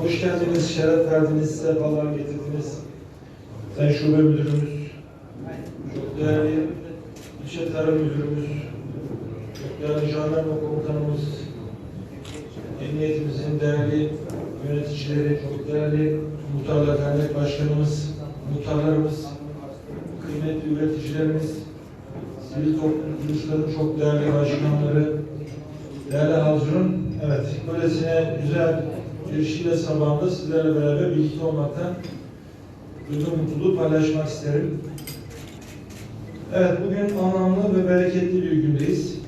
Hoş geldiniz, şeref verdiniz, sefalar getirdiniz. Sayın Şube Müdürümüz, çok değerli İlçe Tarım Müdürümüz, çok değerli jandarma komutanımız, emniyetimizin değerli yöneticileri, çok değerli Muhtarlar Dernek Başkanımız, muhtarlarımız, kıymetli üreticilerimiz, sivil toplum kuruluşlarının çok değerli başkanları, değerli Hazırun, evet, böylesine güzel bir Şile sabahında sizlerle beraber birlikte olmaktan duyduğum mutluluğu paylaşmak isterim. Evet, bugün anlamlı ve bereketli bir gündeyiz.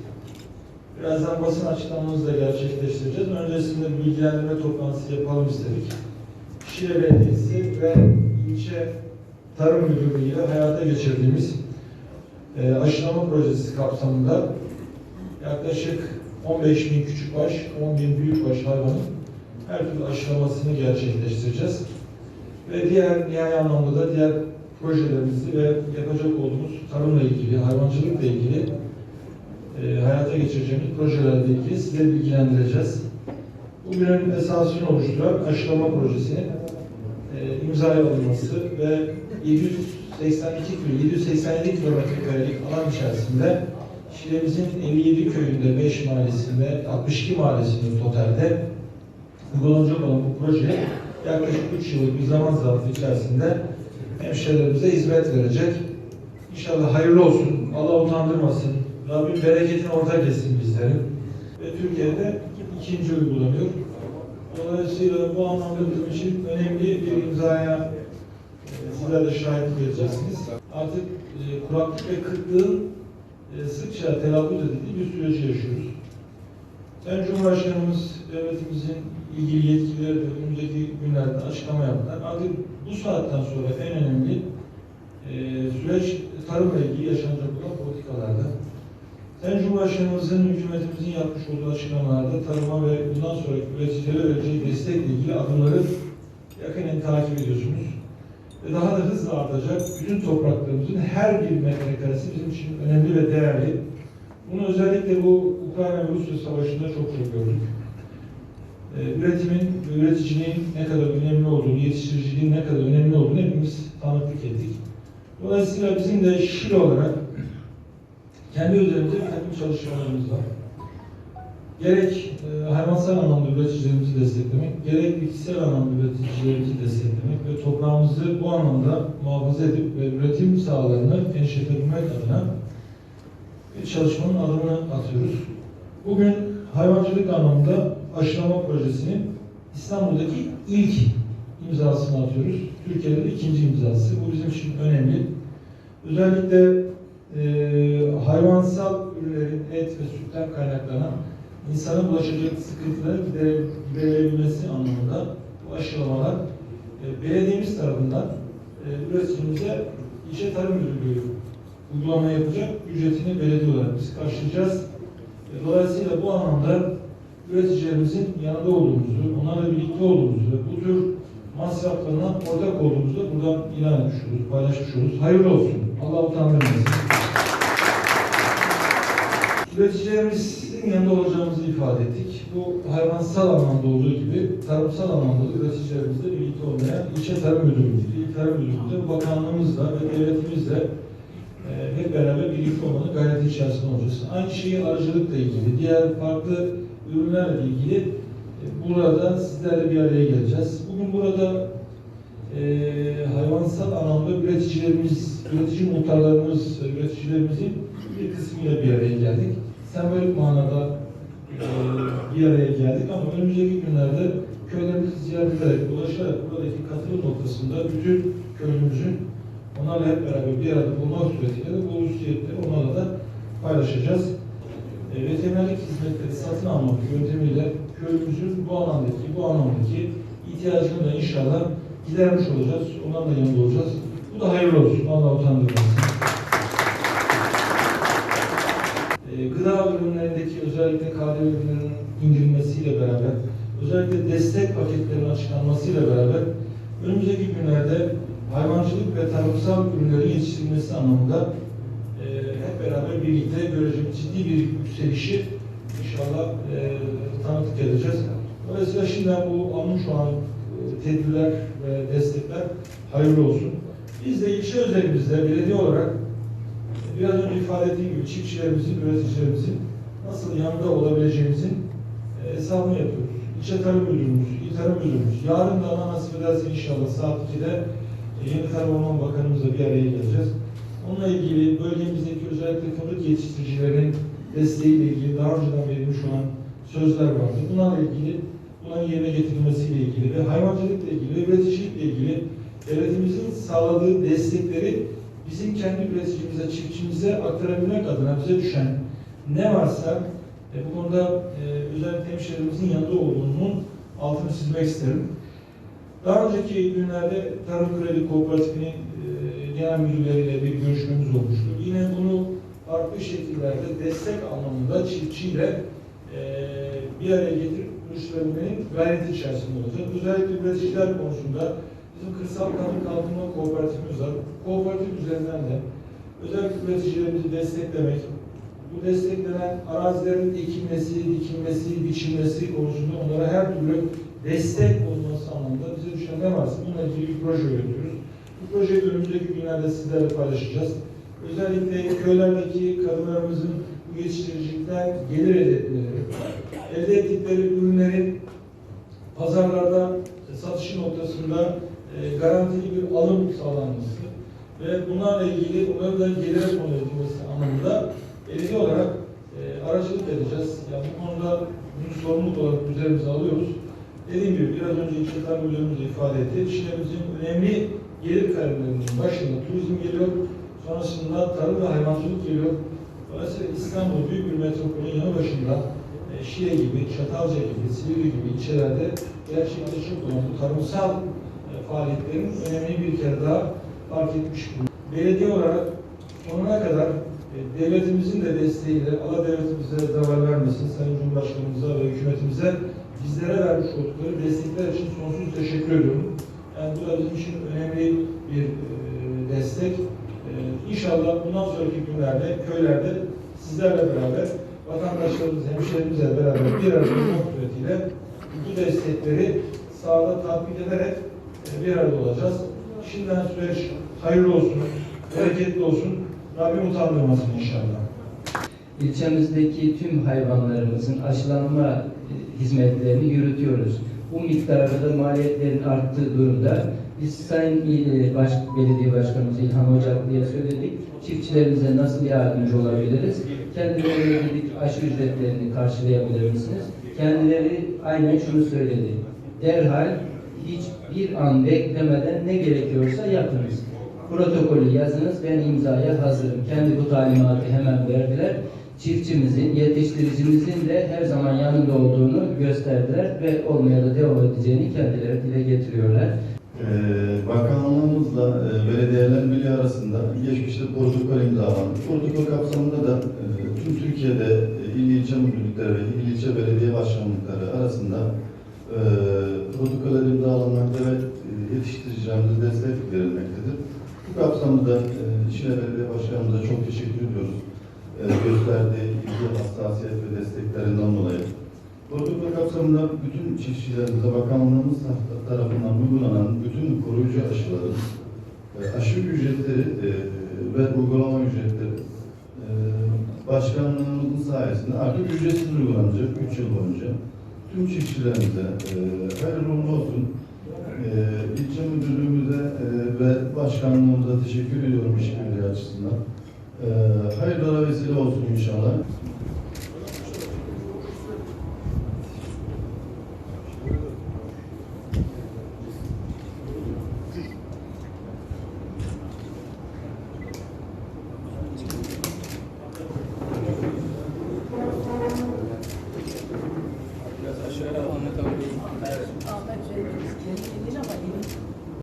Birazdan basın açıklamamızı da gerçekleştireceğiz. Öncesinde bir bilgilendirme toplantısı yapalım istedik. Şile Belediyesi ve ilçe Tarım Müdürlüğü ile hayata geçirdiğimiz e, aşılama projesi kapsamında yaklaşık 15 bin küçükbaş, 10 bin büyükbaş hayvanın her türlü aşılamasını gerçekleştireceğiz. Ve diğer nihai anlamda da diğer projelerimizi ve yapacak olduğumuz tarımla ilgili, hayvancılıkla ilgili e, hayata geçireceğimiz projelerle ilgili size bilgilendireceğiz. Bugünün esasını oluşturan aşılama projesinin e, imzaya alınması ve 782 kilo, 787 kilometre karelik alan içerisinde Şile'mizin 57 köyünde, 5 mahallesinde, 62 mahallesinde totalde uygulanacak olan bu proje yaklaşık 3 yıllık bir zaman zarfı içerisinde hemşehrilerimize hizmet verecek. İnşallah hayırlı olsun, Allah utandırmasın, Rabbim bereketini ortak etsin bizlerin. Ve Türkiye'de ikinci uygulanıyor. Dolayısıyla bu anlamda bizim için önemli bir imzaya e, sizler de şahitlik edeceksiniz. Artık e, kuraklık ve kıtlığın e, sıkça telaffuz edildiği bir süreci yaşıyoruz. Sayın Cumhurbaşkanımız devletimizin ilgili yetkilileri de önümüzdeki günlerde açıklama yaptılar. Artık bu saatten sonra en önemli e, süreç tarımla ilgili yaşanacak olan politikalarda. Sayın Cumhurbaşkanımızın, hükümetimizin yapmış olduğu açıklamalarda tarıma ve bundan sonraki üreticilere vereceği destekle ilgili adımları yakinen takip ediyorsunuz. Ve daha da hızla artacak bütün topraklarımızın her bir metrekaresi bizim için önemli ve değerli. Bunu özellikle bu Ukrayna Rusya savaşında çok çok gördük. Ee, üretimin ve üreticiliğin ne kadar önemli olduğunu, yetiştiriciliğin ne kadar önemli olduğunu hepimiz tanıklık ettik. Dolayısıyla bizim de Şile olarak kendi üzerimizde bir takım çalışmalarımız var. Gerek e, hayvansal anlamda üreticilerimizi desteklemek, gerek bitkisel anlamda üreticilerimizi desteklemek ve toprağımızı bu anlamda muhafaza edip ve üretim sahalarını genişletebilmek adına çalışmanın adımını atıyoruz. Bugün hayvancılık anlamında aşılama projesinin İstanbul'daki ilk imzasını atıyoruz. Türkiye'de de ikinci imzası. Bu bizim için önemli. Özellikle e, hayvansal ürünlerin et ve sütten kaynaklanan insana bulaşacak sıkıntıları gidere- giderebilmesi anlamında bu aşılamalar e, belediyemiz tarafından e, üreticimize ilçe tarım müdürlüğü uygulama yapacak. Ücretini belediye olarak biz karşılayacağız. E, Dolayısıyla bu anlamda üreticilerimizin yanında olduğumuzu, onlarla birlikte olduğumuzu ve bu tür masraflarına ortak olduğumuzu da buradan ilan etmiş oluruz. Hayırlı olsun. Allah utandırmasın. Üreticilerimizin yanında olacağımızı ifade ettik. Bu hayvansal anlamda olduğu gibi tarımsal anlamda da üreticilerimizle birlikte olmaya ilçe tarım müdürlüğü, il tarım müdürlüğü, bakanlığımızla ve devletimizle hep beraber birlikte olmanın gayreti içerisinde olacağız. Aynı şeyi arıcılıkla ilgili, diğer farklı ürünlerle ilgili e, burada sizlerle bir araya geleceğiz. Bugün burada e, hayvansal anlamda üreticilerimiz, üretici muhtarlarımız, üreticilerimizin bir kısmıyla bir araya geldik. Sembolik manada e, bir araya geldik ama önümüzdeki günlerde köylerimizi ziyaret ederek, dolaşarak buradaki katılım noktasında bütün köylümüzün onlarla hep beraber bir arada bulmak suretiyle de bu hususiyetleri onlarla da paylaşacağız. E, veterinerlik hizmetleri satın almak yöntemiyle köylümüzün bu alandaki, bu anlamdaki ihtiyacını da inşallah gidermiş olacağız. Onlarla yanında olacağız. Bu da hayırlı olsun. Allah utandırmasın. E, gıda ürünlerindeki özellikle KDV ürünlerinin indirilmesiyle beraber, özellikle destek paketlerinin açıklanmasıyla beraber önümüzdeki günlerde hayvancılık ve tarımsal ürünlerin yetiştirilmesi anlamında e, hep beraber birlikte göreceğimiz ciddi bir yükselişi inşallah e, tanıklık edeceğiz. Dolayısıyla şimdi bu almış olan tedbirler ve destekler hayırlı olsun. Biz de ilçe özelimizde belediye olarak e, biraz önce ifade ettiğim gibi çiftçilerimizin, üreticilerimizin nasıl yanında olabileceğimizin e, hesabını yapıyoruz. İlçe Tarım Müdürümüz, İl Tarım Müdürümüz, yarın da Allah nasip ederse inşallah saat 2'de Tarım Orman Bakanımızla bir araya geleceğiz. Onunla ilgili bölgemizdeki özellikle fındık yetiştiricilerinin desteğiyle ilgili daha önceden verilmiş olan sözler vardı. Bunlarla ilgili bunların yerine getirilmesiyle ilgili ve hayvancılıkla ilgili ve üreticilikle ilgili devletimizin sağladığı destekleri bizim kendi üreticimize, çiftçimize aktarabilmek adına bize düşen ne varsa e, bu konuda e, özellikle hemşehrilerimizin yanında olduğunun altını çizmek isterim. Daha önceki günlerde Tarım Kredi Kooperatifi'nin e, genel müdürleriyle bir görüşmemiz olmuştu. Yine bunu farklı şekillerde destek anlamında çiftçiyle e, bir araya getirip görüştürmenin gayreti içerisinde olacak. Özellikle üreticiler konusunda bizim Kırsal Kadın Kalkınma Kooperatifimiz var. Kooperatif üzerinden de özellikle üreticilerimizi desteklemek, bu desteklenen arazilerin ekilmesi, dikilmesi, biçilmesi konusunda onlara her türlü destek olması anlamında bize düşen ne varsa bununla bir proje üretiyoruz. Bu projeyi önümüzdeki günlerde sizlerle paylaşacağız. Özellikle köylerdeki kadınlarımızın bu yetiştiricilikten gelir elde etmeleri, elde ettikleri ürünlerin pazarlarda satışı noktasında e, garantili bir alım sağlanması ve bunlarla ilgili onların da gelire konu edilmesi anlamında belediye olarak e, aracılık edeceğiz. Yani bu konuda bunu sorumluluk olarak üzerimize alıyoruz. Dediğim gibi biraz önce Tarım Müdürümüz de ifade etti. İşlerimizin önemli gelir kalemlerinin başında turizm geliyor. Sonrasında tarım ve hayvancılık geliyor. Dolayısıyla İstanbul büyük bir metropolün yanı başında e, Şile gibi, Çatalca gibi, Silivri gibi ilçelerde gerçekleşecek olan bu tarımsal e, faaliyetlerin önemini bir kere daha fark etmiş. Belediye olarak sonuna kadar e, devletimizin de desteğiyle Allah devletimize zarar vermesin, Sayın Cumhurbaşkanımıza ve hükümetimize bizlere vermiş oldukları destekler için sonsuz teşekkür ediyorum. Yani bu da bizim için önemli bir e, destek. E, İnşallah bundan sonraki günlerde köylerde sizlerle beraber vatandaşlarımız, hemşehrilerimizle beraber bir arada olmak suretiyle bu destekleri sahada tatbik ederek e, bir arada olacağız. Şimdiden süreç hayırlı olsun, bereketli olsun. Rabbim utandırmasın inşallah. İlçemizdeki tüm hayvanlarımızın aşılanma hizmetlerini yürütüyoruz. Bu miktarda da maliyetlerin arttığı durumda biz Sayın İl- Baş, Belediye Başkanımız İlhan Ocaklı'ya söyledik. Çiftçilerimize nasıl yardımcı olabiliriz? Kendilerine dedik aşı ücretlerini karşılayabilir misiniz? Kendileri aynen şunu söyledi. Derhal hiçbir an beklemeden ne gerekiyorsa yapınız. Protokolü yazınız, ben imzaya hazırım. Kendi bu talimatı hemen verdiler. Çiftçimizin, yetiştiricimizin de her zaman yanında olduğunu gösterdiler ve olmaya da devam edeceğini kendileri dile getiriyorlar. Ee, Bakanlığımızla e, belediyelerin birliği arasında geçmişte protokol imzalandı. Protokol kapsamında da e, tüm Türkiye'de e, il ilçe müdürlükleri ve il ilçe belediye başkanlıkları arasında e, protokoller imzalanmakta ve e, yetiştiricilerimize destek verilmektedir. Bu kapsamda e, İçine Belediye Başkanımıza çok teşekkür ediyoruz. E, gösterdiği ilgi, hassasiyet ve desteklerinden dolayı. Protokol kapsamında bütün çiftçilerimize bakanlığımız tarafından uygulanan bütün koruyucu aşıların e, aşı ücretleri e, ve uygulama ücretleri başkanlığımızın sayesinde artık ücretsiz uygulanacak 3 yıl boyunca. Tüm çiftçilerimize hayırlı uğurlu olsun. İlçe müdürlüğümüze ve başkanlığımıza teşekkür ediyorum işbirliği açısından. E, hayırlara vesile olsun inşallah.